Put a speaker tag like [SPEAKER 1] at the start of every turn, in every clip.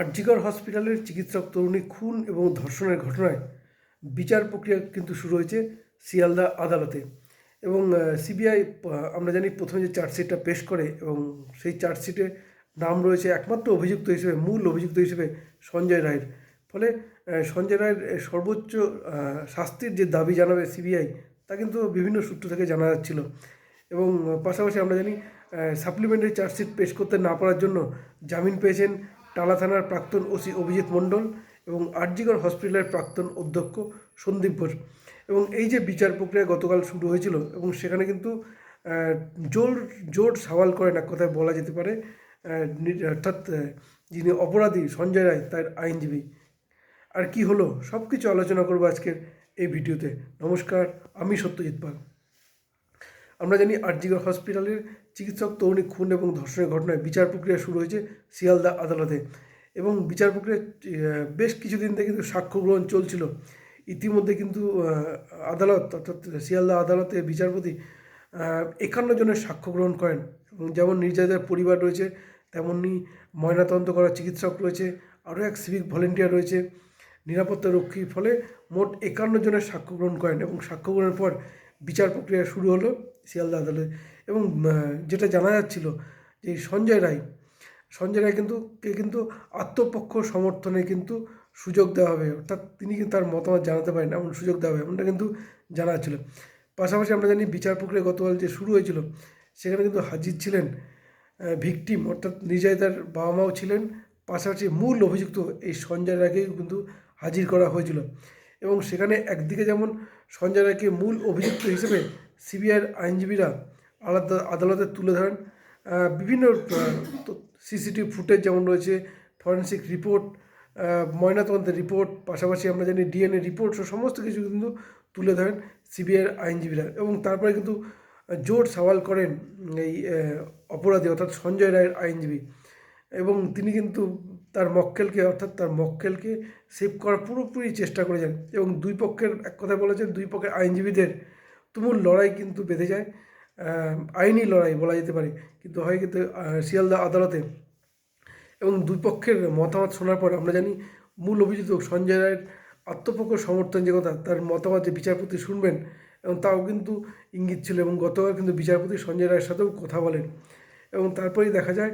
[SPEAKER 1] আরজিকর হসপিটালের চিকিৎসক তরুণী খুন এবং ধর্ষণের ঘটনায় বিচার প্রক্রিয়া কিন্তু শুরু হয়েছে শিয়ালদা আদালতে। এবং সিবিআই আমরা জানি প্রথমে যে চার্জশিটটা পেশ করে এবং সেই চার্জশিটে নাম রয়েছে একমাত্র অভিযুক্ত হিসেবে, মূল অভিযুক্ত হিসেবে সঞ্জয় রায়ের। ফলে সঞ্জয় রায়ের সর্বোচ্চ শাস্তির যে দাবি জানাবে সিবিআই, তা কিন্তু বিভিন্ন সূত্র থেকে জানা যাচ্ছিল। এবং পাশাপাশি আমরা জানি সাপ্লিমেন্টারি চার্জশিট পেশ করতে না পারার জন্য জামিন পেয়েছেন টালা থানার প্রাক্তন ওসি অভিজিৎ মণ্ডল এবং আরজিগড় হসপিটালের প্রাক্তন অধ্যক্ষ সন্দীপ ঘোষ। এবং এই যে বিচার প্রক্রিয়া গতকাল শুরু হয়েছিল এবং সেখানে কিন্তু জোর জোর সওয়াল করেন এক কথায় বলা যেতে পারে অর্থাৎ যিনি অপরাধী সঞ্জয় রায়, তার আইনজীবী। আর কি হলো? সব কিছু আলোচনা করব আজকের এই ভিডিওতে। নমস্কার, আমি সত্যজিৎ পাল। আমরা জানি আরজিগড় হসপিটালের চিকিৎসক, তরুণী খুন এবং ধর্ষণের ঘটনায় বিচার প্রক্রিয়া শুরু হয়েছে শিয়ালদা আদালতে এবং বিচার প্রক্রিয়া বেশ কিছুদিন থেকে কিন্তু সাক্ষ্য গ্রহণ চলছিল। ইতিমধ্যে কিন্তু আদালত অর্থাৎ শিয়ালদা আদালতে বিচারপতি একান্ন জনের সাক্ষ্য গ্রহণ করেন এবং যেমন নির্যাতিতার পরিবার রয়েছে তেমনি ময়নাতদন্ত করা চিকিৎসক রয়েছে, আরও এক সিভিক ভলেন্টিয়ার রয়েছে। নিরাপত্তা রক্ষী ফলে মোট একান্ন জনের সাক্ষ্য গ্রহণ করেন এবং সাক্ষ্য গ্রহণের পর বিচার প্রক্রিয়া শুরু হলো শিয়ালদা আদালতে এবং যেটা জানা যাচ্ছিল যে সঞ্জয় রায় সঞ্জয় রায় কিন্তু, কে কিন্তু আত্মপক্ষ সমর্থনে কিন্তু সুযোগ দেওয়া হবে। অর্থাৎ তিনি কিন্তু তার মতামত জানাতে পারেন, এমন সুযোগ দেওয়া হবে, এমনটা কিন্তু জানা ছিল পাশাপাশি আমরা জানি বিচার প্রক্রিয়া গতকাল যে শুরু হয়েছিল, সেখানে কিন্তু হাজির ছিলেন ভিকটিম, অর্থাৎ নির্যাতিতার বাবা মাও ছিলেন। পাশাপাশি মূল অভিযুক্ত এই সঞ্জয় রায়কেই কিন্তু হাজির করা হয়েছিল। এবং সেখানে একদিকে যেমন সঞ্জয় রায়কে মূল অভিযুক্ত হিসেবে সিবিআইয়ের আইনজীবীরা আলাদা আদালতে তুলে ধরেন। বিভিন্ন সিসিটিভি ফুটেজ যেমন রয়েছে, ফরেন্সিক রিপোর্ট ময়নাতদন্তের রিপোর্ট, পাশাপাশি আমরা জানি ডিএনএ রিপোর্ট সমস্ত কিছু কিন্তু তুলে ধরেন সিবিআইয়ের আইনজীবীরা। এবং তারপরে কিন্তু জোর সওয়াল করেন এই অপরাধী অর্থাৎ সঞ্জয় রায়ের আইনজীবী। এবং তিনি কিন্তু তার মক্কেলকে, অর্থাৎ তার মক্কেলকে সেভ করার পুরোপুরি চেষ্টা করেছেন এবং দুই পক্ষের, এক কথায় বলেছেন দুই পক্ষের আইনজীবীদের তুমুল লড়াই কিন্তু বেঁধে যায় আইনি লড়াই বলা যেতে পারে, কিন্তু হয় কিন্তু শিয়ালদা আদালতে। এবং দুই পক্ষের মতামত শোনার পর আমরা জানি, মূল অভিযুক্ত সঞ্জয় রায়ের আত্মপক্ষ সমর্থন যে কথা, তার মতামত যে বিচারপতি শুনবেন, এবং তাও কিন্তু ইঙ্গিত ছিল, এবং গতকাল কিন্তু বিচারপতি সঞ্জয় রায়ের সাথেও কথা বলেন। এবং তারপরেই দেখা যায়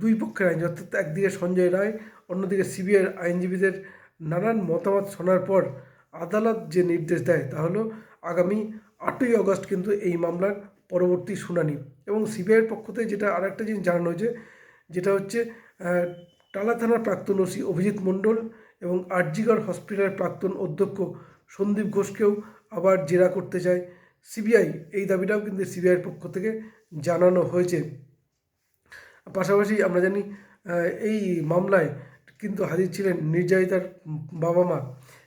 [SPEAKER 1] দুই পক্ষের আইন, অর্থাৎ একদিকে সঞ্জয় রায়, অন্যদিকে সিবিআইয়ের আইনজীবীদের নানান মতামত শোনার পর আদালত যে নির্দেশ দেয় তা হলো, আগামী আটই আগস্ট কিন্তু এই মামলার পরবর্তী শুনানি। এবং সিবিআইয়ের পক্ষ থেকে যেটা আরেকটা জিনিস জানানো হয়েছে, যেটা হচ্ছে টালা থানার প্রাক্তন ওসি অভিজিৎ মণ্ডল এবং আরজিগড় হসপিটালের প্রাক্তন অধ্যক্ষ সন্দীপ ঘোষকেও আবার জেরা করতে চায়। সিবিআই এই দাবিটাও কিন্তু সিবিআইয়ের পক্ষ থেকে জানানো হয়েছে। পাশাপাশি আমরা জানি এই মামলায় কিন্তু হাজির ছিলেন নির্যাতিতার বাবা মা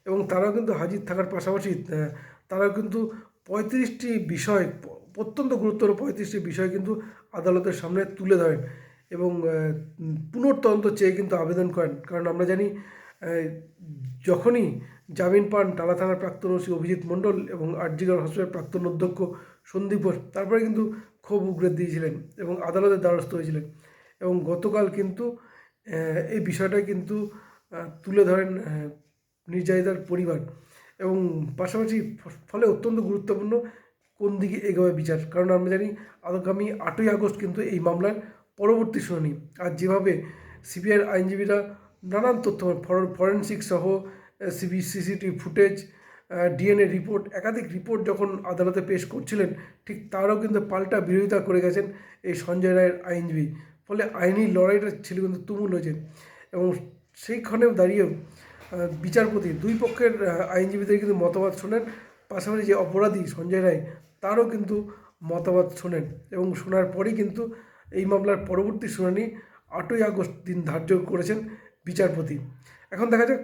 [SPEAKER 1] এবং তারাও কিন্তু হাজির থাকার পাশাপাশি তারাও কিন্তু পঁয়ত্রিশটি বিষয়, অত্যন্ত গুরুত্বপূর্ণ পঁয়ত্রিশটি বিষয় কিন্তু আদালতের সামনে তুলে ধরেন এবং পুনর্তদন্ত চেয়ে কিন্তু আবেদন করেন। কারণ আমরা জানি যখনই জামিন পান টালা থানার প্রাক্তন ওসি অভিজিৎ মণ্ডল এবং আরজিগড় হসপিটাল প্রাক্তন অধ্যক্ষ সন্দীপ ঘোষ। তারপরে কিন্তু ক্ষোভ উগড়ে দিয়েছিলেন এবং আদালতের দ্বারস্থ হয়েছিলেন। এবং গতকাল কিন্তু এই বিষয়টা কিন্তু তুলে ধরেন নির্যাতিতার পরিবার। এবং পাশাপাশি ফলে অত্যন্ত গুরুত্বপূর্ণ কোন দিকে এগোবে বিচার। কারণ আমরা জানি, আগামী আটই আগস্ট কিন্তু এই মামলার পরবর্তী শুনানি। আর যেভাবে সিবিআইয়ের আইনজীবীরা নানান তথ্য ফরেনসিক সহ CB CCTV footage DNA report, একাধিক রিপোর্ট যখন আদালতে পেশ করছিলেন, ঠিক তারও কিন্তু পাল্টা বিরোধিতা করে গেছেন এই সঞ্জয় রায়ের আইনজীবী। ফলে আইনি লড়াইটা ছিল কিন্তু তুমুল হয়েছে। এবং সেইখানেও দাঁড়িয়েও বিচারপতি দুই পক্ষের আইনজীবীদের কিন্তু মতামত শোনেন। পাশাপাশি যে অপরাধী সঞ্জয় রায়, তারও কিন্তু মতামত শোনেন। এবং শোনার পরেই কিন্তু এই মামলার পরবর্তী শুনানি আটই আগস্ট দিন ধার্য করেছেন বিচারপতি। এখন দেখা যাক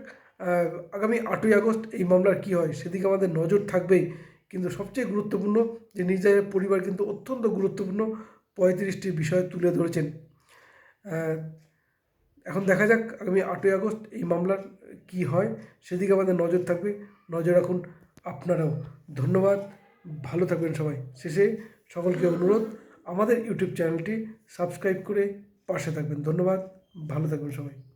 [SPEAKER 1] আগামী আটই আগস্ট এই মামলার কী হয় সেদিকে আমাদের নজর থাকবেই। কিন্তু সবচেয়ে গুরুত্বপূর্ণ যে নির্যাতের পরিবার কিন্তু অত্যন্ত গুরুত্বপূর্ণ পঁয়ত্রিশটি বিষয় তুলে ধরেছেন। এখন দেখা যাক আগামী আটই আগস্ট এই মামলার কি হয় সেদিকে আমাদের নজর থাকবে। নজর রাখুন আপনারাও। ধন্যবাদ। ভালো থাকবেন সবাই। শেষে সকলকে অনুরোধ, আমাদের ইউটিউব চ্যানেলটি সাবস্ক্রাইব করে পাশে থাকবেন। ধন্যবাদ। ভালো থাকবেন সবাই।